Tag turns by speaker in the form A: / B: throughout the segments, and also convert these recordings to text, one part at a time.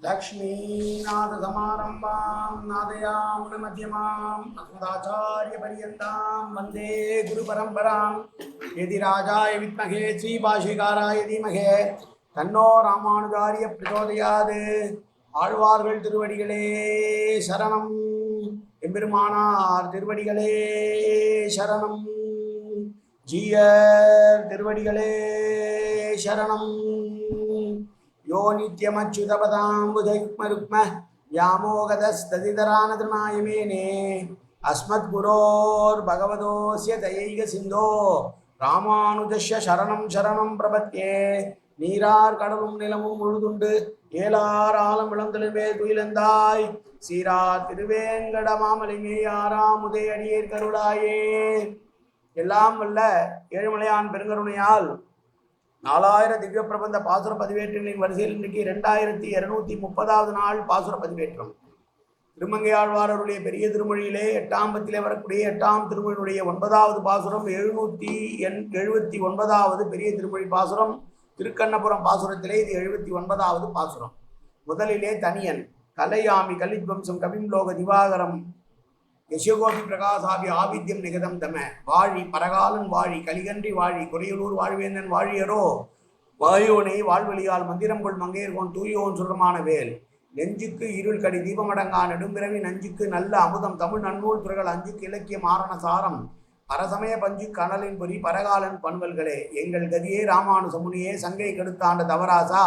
A: लक्ष्मीनाथसमारम्भां नादयामुनमध्यमाम् अस्मदाचार्यपर्यन्तां वन्दे गुरुपरम्परां यदि राजाय विद्महे श्रीभाषिकाराय धीमहे தன்னோ ராமானுஜாரிய பிரச்சோதயாது ஆழ்வார்கள் திருவடிகளே சரணம் எம்பெருமானார் திருவடிகளே சரணம் ஜீயர் திருவடிகளே சரணம் யோ நித்யமச்சுதபதாம்புதைக்மருக்ம அஸ்மத் குரோர் பகவதோசிய தயைக சிந்தோ ராமானுஜஸ்ய சரணம் சரணம் பிரபத்தே நீரார் கடலும் நிலமும் முழுதுண்டு ஏலார் ஆலம் இளந்தலுமே துயிலந்தாய் சீரார் திருவேங்கட மாமலிங்கே ஆறாம் உதயடியேர் கருளாயே எல்லாம் வல்ல ஏழுமலையான் பெருங்கருணையால் நாலாயிர திவ்ய பிரபந்த பாசுர பதிவேற்றங்களின் வரிசையில் இன்றைக்கு ரெண்டாயிரத்தி இருநூத்தி முப்பதாவது நாள் பாசுர பதிவேற்றம். திருமங்கையாழ்வாரருடைய பெரிய திருமொழியிலே எட்டாம் பத்திலே வரக்கூடிய எட்டாம் திருமொழியினுடைய ஒன்பதாவது பாசுரம் எழுநூத்தி எண் எழுபத்தி ஒன்பதாவது பெரிய திருமொழி பாசுரம் திருக்கண்ணபுரம் பாசுரத்திலே இது எழுபத்தி ஒன்பதாவது பாசுரம். முதலிலே தனியன் கலையாமி கலித்வம்சம் கவிம்லோக திவாகரம் யசோகோபி பிரகாசாபி ஆவித்யம் நிகதம் தம. வாழி பரகாலன் வாழி கலிகன்றி வாழி குறையலூர் வாழ்வேந்தன் வாழியரோ. வாயோனை வாழ்வழியால் மந்திரம் கொள் மங்கையர்கோன் தூயோன் சுரமான வேல். நெஞ்சுக்கு இருள் கடி தீபமடங்கா நெடும்பிறவி நஞ்சுக்கு நல்ல அமுதம் தமிழ் நன்னூல் துறைகள் அஞ்சுக்கு இலக்கிய மாரண சாரம். பரசமய பஞ்சு கனலின் பொறி பரகாலன் பண்பல்களே எங்கள் கதியே ராமானுசமுனியே சங்கை கெடுத்தாண்ட தவராசா.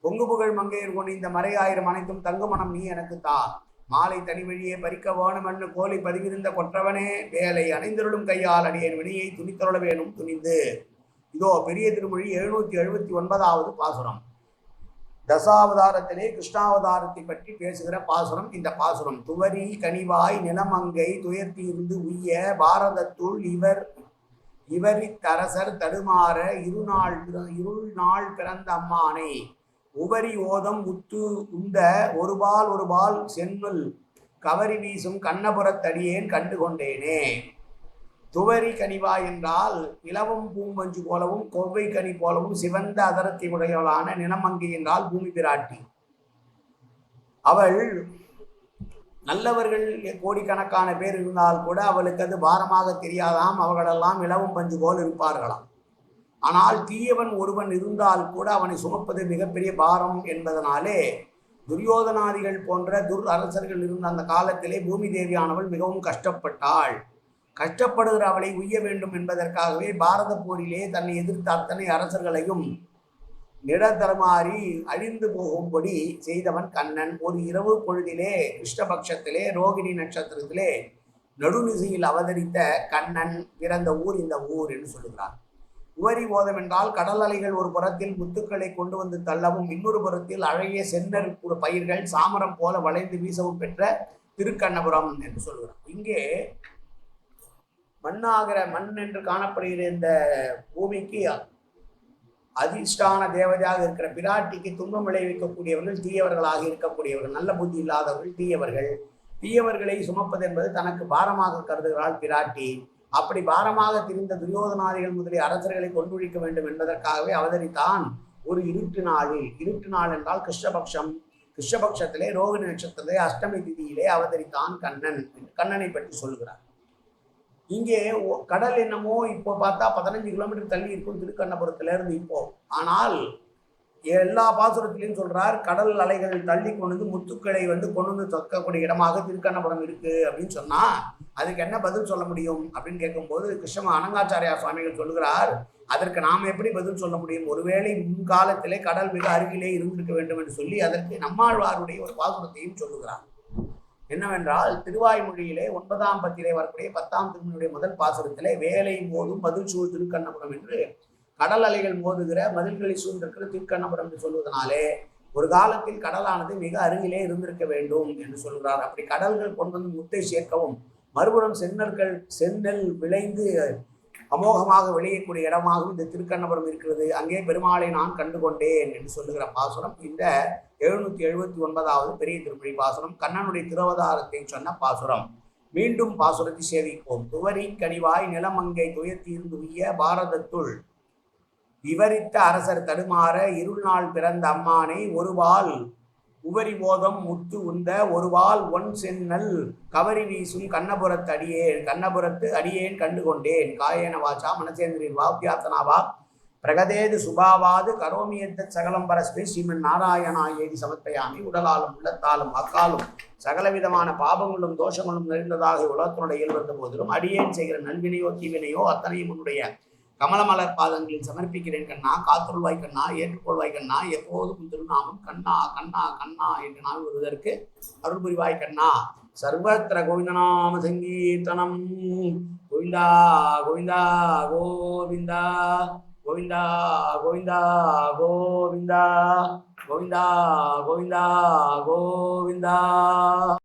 A: பொங்கு புகழ் மங்கையர் கொண்டு இந்த ஆயிரம் அனைத்தும் தங்குமணம் நீ எனக்கு தா. மாலை தனி வழியே பறிக்க வேணுமென்னு கோழி பதிவிருந்த கொற்றவனே வேலை அணைந்தருளும் கையால் அடியேன் வினையை துணித்தருள வேணும் துணிந்து. இதோ பெரிய திருமொழி எழுநூத்தி எழுபத்தி ஒன்பதாவது பாசுரம். தசாவதாரத்திலே கிருஷ்ணாவதாரத்தை பற்றி பேசுகிற பாசுரம் இந்த பாசுரம். துவரி கனிவாய் நிலமங்கை துயர்த்தீர்ந்து உய்ய பாரதத்துள் இவர் இவரித்தரசர் தடுமாற இருநாள் இருள் நாள் பிறந்த அம்மானை. உபரி ஓதம் உத்து உண்ட ஒருபால் ஒருபால் சென்னல் கவரி வீசும் கண்ணபுரத்தடியேன் கண்டு கொண்டேனே துவரி கனிவா என்றால் இளவும் பூமஞ்சு போலவும் கொவ்வை கனி போலவும் சிவந்த அதரத்தை உடையவளான நிலமங்கை என்றால் பூமி பிராட்டி. அவள் நல்லவர்கள் கோடிக்கணக்கான பேர் இருந்தால் கூட அவளுக்கு அது பாரமாக தெரியாதாம். அவர்களெல்லாம் இளவும் பஞ்சு போல் இருப்பார்களாம். ஆனால் தீயவன் ஒருவன் இருந்தால் கூட அவனை சுமப்பது மிகப்பெரிய பாரம் என்பதனாலே துரியோதனாதிகள் போன்ற துர் அரசர்கள் இருந்த அந்த காலத்திலே பூமி தேவியானவள் மிகவும் கஷ்டப்பட்டாள். கஷ்டப்படுகிற அவளை உய்ய வேண்டும் என்பதற்காகவே பாரத போரிலே தன்னை எதிர்த்த அத்தனை அரசர்களையும் நிடதரமாறி அழிந்து போகும்படி செய்தவன் கண்ணன். ஒரு இரவு பொழுதிலே கிருஷ்ணபக்ஷத்திலே ரோகிணி நட்சத்திரத்திலே நடுநிசையில் அவதரித்த கண்ணன் பிறந்த ஊர் இந்த ஊர் என்று சொல்லுகிறார். உவரி ஓதம் என்றால் கடல் அலைகள் ஒரு புறத்தில் முத்துக்களை கொண்டு வந்து தள்ளவும் இன்னொரு புறத்தில் அழகிய செந்நர் பயிர்கள் சாமரம் போல வளைந்து வீசவும் பெற்ற திருக்கண்ணபுரம் என்று சொல்கிறார் இங்கே மண்ணாகிற மண் என்று காணப்படுகிற இந்த பூமிக்கு அதிர்ஷ்டான தேவதையாக இருக்கிற பிராட்டிக்கு துன்பம் விளைவிக்கக்கூடியவர்கள் தீயவர்களாக இருக்கக்கூடியவர்கள் நல்ல புத்தி இல்லாதவர்கள் தீயவர்கள். தீயவர்களை சுமப்பது என்பது தனக்கு பாரமாக கருதுகிறாள் பிராட்டி. அப்படி பாரமாக திரிந்த துரியோதனாதிகள் முதலிய அரசர்களை கொண்டுழிக்க வேண்டும் என்பதற்காகவே அவதரித்தான் ஒரு இருட்டு நாளில். இருட்டு நாள் என்றால் கிருஷ்ணபக்ஷம். கிருஷ்ணபக்ஷத்திலே ரோகிணி நட்சத்திரத்திலே அஷ்டமி திதியிலே அவதரித்தான் கண்ணன் கண்ணனை பற்றி சொல்கிறார். இங்கே கடல் என்னமோ இப்போ பார்த்தா பதினஞ்சு கிலோமீட்டர் தள்ளி இருக்கும் திருக்கண்ணபுரத்திலேருந்து இப்போ. ஆனால் எல்லா பாசுரத்திலையும் சொல்றார் கடல் அலைகள் தள்ளி கொண்டு வந்து முத்துக்களை வந்து கொண்டு வந்து தொக்கக்கூடிய இடமாக திருக்கண்ணபுரம் இருக்கு அப்படின்னு சொன்னா அதுக்கு என்ன பதில் சொல்ல முடியும் அப்படின்னு கேட்கும்போது கிருஷ்ண அனங்காச்சாரியா சுவாமிகள் சொல்லுகிறார் அதற்கு நாம் எப்படி பதில் சொல்ல முடியும்? ஒருவேளை முன்காலத்திலே கடல் மிக அருகிலே இருந்திருக்க வேண்டும் என்று சொல்லி அதற்கு நம்மாழ்வாருடைய ஒரு பாசுரத்தையும் சொல்லுகிறார். என்னவென்றால் திருவாய்மொழியிலே ஒன்பதாம் பத்திலே வரக்கூடிய பத்தாம் திருமணியுடைய முதல் பாசுரத்திலே வேலை போதும் பதில் சூழ் திருக்கண்ணபுரம் என்று கடல் அலைகள் மோதுகிற மதில்களை சூழ்ந்திருக்கிற திருக்கண்ணபுரம் என்று சொல்வதனாலே ஒரு காலத்தில் கடலானது மிக அருகிலே இருந்திருக்க வேண்டும் என்று சொல்கிறார். அப்படி கடல்கள் கொண்டு வந்து முத்தை சேர்க்கவும் மறுபுறம் செந்நற்கள் செந்நெல் விளைந்து அமோகமாக விளையக்கூடிய இடமாகவும் இந்த திருக்கண்ணபுரம் இருக்கிறது. அங்கே பெருமாளை நான் கண்டு கொண்டேன் என்று சொல்லுகிற பாசுரம் இந்த எழுநூத்தி எழுபத்தி ஒன்பதாவது பெரிய திருப்பணி பாசுரம். கண்ணனுடைய திருவதாரத்தை சொன்ன பாசுரம். மீண்டும் பாசுரத்தை சேவிப்போம். துவரி கனிவாய் நிலமங்கை துயத்தீர்ந்து உய்ய பாரதத்துள். விவரித்த அரசர் தடுமாற இருள் நாள் பிறந்த அம்மானை ஒருவாள் உவரி போதம் முத்து உந்த ஒருவாள் ஒன் சென்னல் கவரி வீசும் கண்ணபுரத்து அடியேன் கண்ணபுரத்து அடியேன் கண்டு கொண்டேன் காயேன வாச்சா மனசேந்திரின் வாப்யாத்தனாவா பிரகதேது சுபாவாது கரோமியத்த சகலம் பரஸ்மை. ஸ்ரீமன் நாராயணாயேதி சமர்ப்பயாமி. உடலாலும் உள்ளத்தாலும் வாக்காலும் சகலவிதமான பாபங்களும் தோஷங்களும் நிறைந்ததாக உலகத்தினுடைய இயல்பந்த போதிலும் அடியேன் செய்கிற நல்வினையோ தீவினையோ அத்தனையும் உன்னுடைய கமலமலர் பாதங்களில் சமர்ப்பிக்கிறேன் கண்ணா காத்துள்வாய் கண்ணா ஏற்றுக்கொள்வாய் கண்ணா எப்போதும் திருநாமம் கண்ணா கண்ணா கண்ணா என்று நான் வருவதற்கு அருள் புரிவாய் கண்ணா. சர்வத்திர கோவிந்தநாம சங்கீர்த்தனம். கோவிந்தா கோவிந்தா கோவிந்தா கோவிந்தா கோவிந்தா கோவிந்தா கோவிந்தா கோவிந்தா கோவிந்தா.